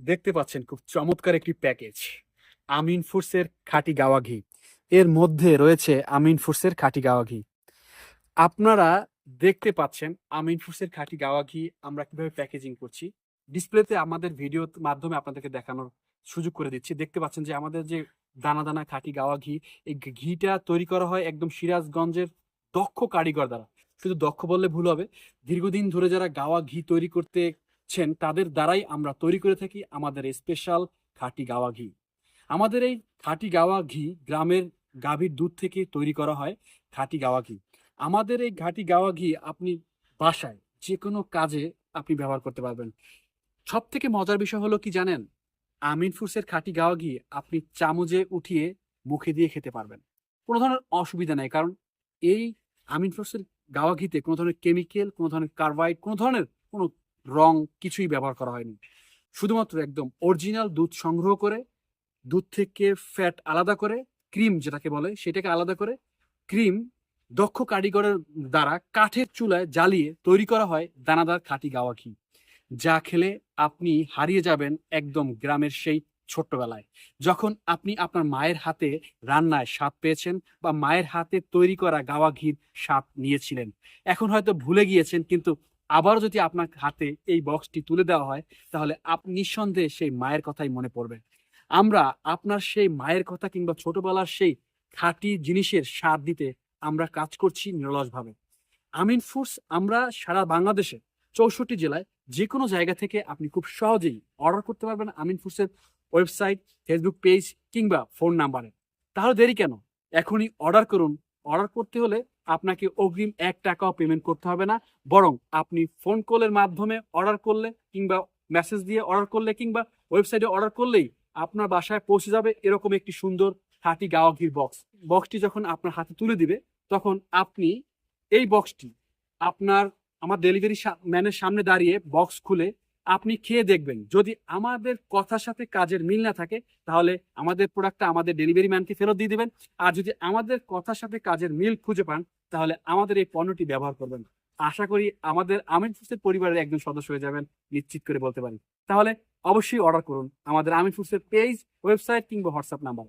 দেখতে পাচ্ছেন খুব চমৎকার একটি প্যাকেজ। আমিন ফুডসের খাঁটি গাওয়া ঘি। এর মধ্যে রয়েছে আমিন ফুডসের খাঁটি গাওয়া ঘি। আপনারা দেখতে পাচ্ছেন আমিন ফুডসের খাঁটি গাওয়া ঘি আমরা কীভাবে প্যাকেজিং করছি। ডিসপ্লেতে আমাদের ভিডিওর মাধ্যমে আপনাদেরকে দেখানোর সুযোগ করে দিচ্ছি। দেখতে পাচ্ছেন যে আমাদের যে দানা দানা খাঁটি গাওয়া ঘি, এই ঘিটা তৈরি করা হয় একদম সিরাজগঞ্জের দক্ষ কারিগর দ্বারা। শুধু দক্ষ বললে ভুল হবে। দীর্ঘদিন ধরে যারা গাওয়া ঘি তৈরি করতেছেন তাদের দ্বারাই আমরা তৈরি করে থাকি আমাদের স্পেশাল খাঁটি গাওয়া ঘি। আমাদের এই খাঁটি গাওয়া ঘি গ্রামের গাভীর দুধ থেকে তৈরি করা হয় খাঁটি গাওয়া ঘি। আমাদের এই ঘাটি গাওয়া ঘি আপনি বাসায় যে কোনো কাজে আপনি ব্যবহার করতে পারবেন। সব থেকে মজার বিষয় হলো কি জানেন? আমিন ফুডসের খাঁটি গাওয়া ঘি আপনি চামচে উঠিয়ে মুখে দিয়ে খেতে পারবেন। কোনো ধরনের অসুবিধা নেই, কারণ এই আমিন ফুডসের গাওয়া ঘিতে কোনো ধরনের কেমিক্যাল কোনো ধরনের কার্বাইড কোনো ধরনের কোনো রং কিছুই ব্যবহার করা হয়নি। শুধুমাত্র একদম অরিজিনাল দুধ সংগ্রহ করে, দুধ থেকে ফ্যাট আলাদা করে ক্রিম যেটাকে বলে সেটাকে আলাদা করে ক্রিম দক্ষ কারিগরের দ্বারা কাঠের চুলায় জ্বালিয়ে তৈরি করা হয় দানাদার খাঁটি গাওয়া ঘি। যা খেলে আপনি হারিয়ে যাবেন একদম গ্রামের সেই ছোট্টবেলায়। যখন আপনি আপনার মায়ের হাতে রান্নায় স্বাদ পেয়েছেন বা মায়ের হাতে তৈরি করা গাওয়া ঘির স্বাদ নিয়েছিলেন। এখন হয়তো ভুলে গিয়েছেন, কিন্তু আবার যদি আপনার হাতে এই বক্সটি তুলে দেওয়া হয়, তাহলে আপনি নিঃসন্দেহে সেই মায়ের কথাই মনে পড়বে। আমরা আপনার সেই মায়ের কথা কিংবা ছোটবেলার সেই খাঁটি জিনিসের স্বাদ দিতে আমরা কাজ করছি নিরলসভাবে। আমিন ফুডস, আমরা সারা বাংলাদেশে, চৌষট্টি জেলায় যে কোনো জায়গা থেকে আপনি খুব সহজেই অর্ডার করতে পারবেন আমিন ফুডসের ওয়েবসাইট ফেসবুক পেজ কিংবা ফোন নাম্বারে তাহলে দেরি কেন? এখনই অর্ডার করুন। অর্ডার করতে হলে আপনাকে অগ্রিম এক টাকাও পেমেন্ট করতে হবে না। বরং আপনি ফোন কলের মাধ্যমে অর্ডার করলে কিংবা মেসেজ দিয়ে অর্ডার করলে কিংবা ওয়েবসাইটে অর্ডার করলেই আপনার বাসায় পৌঁছে যাবে এরকম একটি সুন্দর খাঁটি গাওয়া ঘির বক্স বক্সটি যখন আপনার হাতে তুলে দিবে, তখন আপনি এই বক্সটি আপনার, আমার ডেলিভারি ম্যানের সামনে দাঁড়িয়ে বক্স খুলে আপনি খেয়ে দেখবেন। যদি আমাদের কথার সাথে কাজের মিল না থাকে, তাহলে আমাদের প্রোডাক্টটা আমাদের ডেলিভারি ম্যানকে ফেরত দিয়ে দেবেন। আর যদি আমাদের কথার সাথে কাজের মিল খুঁজে পান তাহলে আমাদের এই পণ্যটি ব্যবহার করবেন। আশা করি আমাদের আমিন ফুডসের পরিবারের একজন সদস্য হয়ে যাবেন, নিশ্চিত করে বলতে পারি। তাহলে অবশ্যই অর্ডার করুন। আমাদের আমিন ফুডসের পেজ, ওয়েবসাইট কিংবা হোয়াটসঅ্যাপ নাম্বার।